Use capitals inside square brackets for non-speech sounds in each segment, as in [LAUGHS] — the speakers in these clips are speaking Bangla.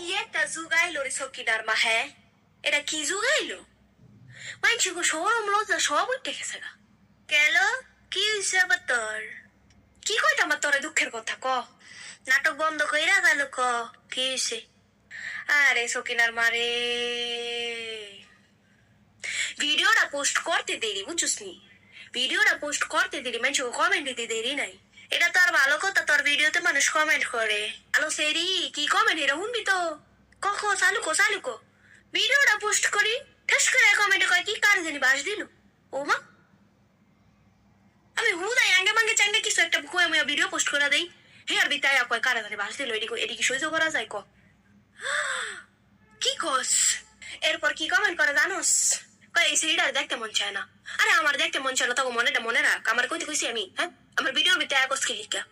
কি একটা জুগাইলো রে সকিনার মা হ্যাঁ এটা কি জুগাইলো মানছি গো সরম লজ্জা সব উঠে গেছে গা গেল কি হয়েছে আবার তোর কি কইতাম আমার তোরে দুঃখের কথা ক নাটক বন্ধ কইরা গেল ক কি হয়েছে আরে সকিনার মারে ভিডিওটা পোস্ট করতে দেরি বুঝছিস নি ভিডিওটা পোস্ট করতে দেরি মানুষ কমেন্ট দিতে দেরি নাই এটা তো আর ভালো কথা তোর ভিডিওতে মানুষ কমেন্ট করে আলো সেরি কি কমেন্ট এটা শুনবি তো? কখো চালুকো চালুকো। ভিডিওটা পোস্ট করি, ঠাস করে কমেন্টে কয়, কি কার জানি বাস দিল? ও মা। আমি হুদাই আঙ্গে মাঙ্গে চাঙ্গে কিছু একটা কুয়ে মুয়া ভিডিও পোস্ট করে দেই। হে আর বিতায় কয় কারা জানি বাস দিল, এদিকে এদিকে সহ্য করা যায় ক কি কস? এরপর কি কমেন্ট করে জানোস? কয়, এই সিরিয়াল দেখতে মন চায় না। আরে আমার দেখতে মন চায় না তখন মনেটা মনে রাখ। আমার কইতে কইছি আমি হ্যাঁ? আমার ভিডিওর ভিতরে এক কস কি লিখা।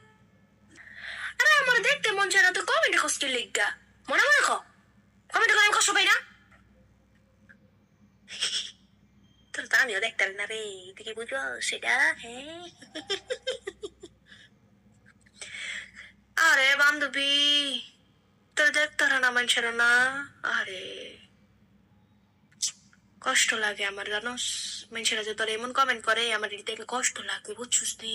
আরে আমার দেখতে মন চায় না তো কমেন্টে কস কি লিখা মনে মনে কমেন্টে কষ্ট পাই না। তোর তো আমিও দেখতে পারি না রে তুই বুঝো, সেটা হ্যাঁ আরে বান্ধবী, তোর দেখতে না মানুষের না আরে। কষ্ট লাগে আমার, জানোস? মানুষেরা যে তোর এমন কমেন্ট করে, আমার কষ্ট লাগে, বুঝছিস নি?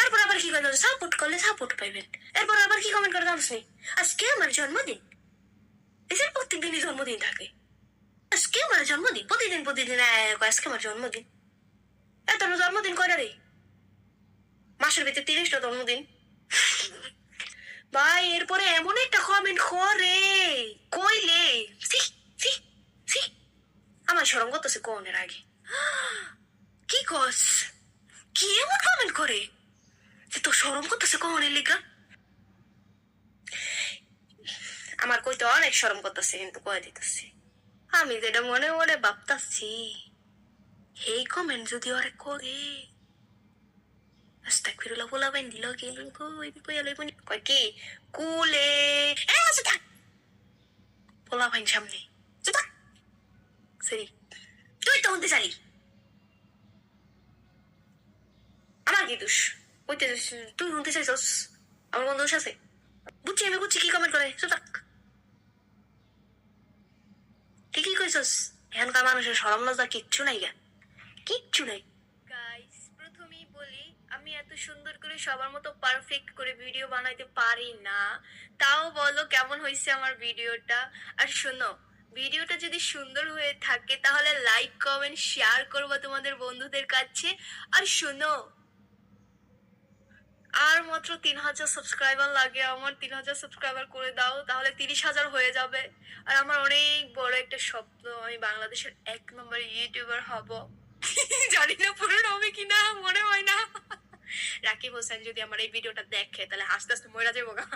তারপর আবার কি করে সাপোর্ট করলে সাপোর্ট পাইবেন। এরপর আবার কি কমেন্ট করে জানোস নি আজকে আমার জন্মদিন। এদের প্রত্যেক দিনই জন্মদিন থাকে। আজকে আমার জন্মদিন, প্রতিদিন প্রতিদিন আজকে আমার জন্মদিন। এত জন্মদিন কয়টা রে? মাসের ভিতরে তিরিশটা জন্মদিন। ভাই, এরপরে এমন একটা কমেন্ট করে। কইলে? সি সি সি আমার সরম করতেছে কোনের আগে। কি কস? কি এমন কমেন্ট করে? যে তো সরম করতেছে কোনের লিগা? আমার কইতে অনেক সরম করতেছে, কিন্তু কয়ে দিতেছি। আমি যেটা মনে মনে ভাবতাছি, এই কমেন্ট যদি ওরে করে, আস্তাগফিরুল্লাহ বলা বাইন দিল গেল কয় কি? কুলে। এ বলা বাইন সামনে। থাক। সরি। তুই তো হতে চালি। আমার কি দোষ? কইতে তুই শুনতে চাইছস আমার কোন দোষ আছে বুঝছি আমি বুঝছি কি কমেন্ট করে থাক ঠিকই কইছস এখানকার মানুষের সরম লজ্জা কিচ্ছু নাই গা কিচ্ছু নাই গাইস প্রথমেই বলি, আমি এত সুন্দর করে সবার মতো পারফেক্ট করে ভিডিও বানাইতে পারি না। তাও বলো, কেমন হয়েছে আমার ভিডিওটা? আর শোনো, ভিডিওটা যদি সুন্দর হয়ে থাকে, তাহলে লাইক কমেন্ট শেয়ার করব তোমাদের বন্ধুদের কাছে। আর শোনো মাত্র তিন হাজার সাবস্ক্রাইবার লাগে, আমার তিন হাজার সাবস্ক্রাইবার করে দাও, তাহলে তিরিশ হাজার হয়ে যাবে। আর আমার অনেক বড় একটা স্বপ্ন, আমি বাংলাদেশের এক নম্বর ইউটিউবার হব। জানি না পূরণ হবে কিনা, মনে হয় না। [LAUGHS] রাকিব হোসেন যদি আমার এই ভিডিওটা দেখে, তাহলে হাসতে হাসতে মরে যাব গা।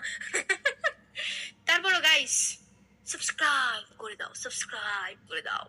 [LAUGHS] তারপরও গাইস সাবস্ক্রাইব করে দাও সাবস্ক্রাইব করে দাও।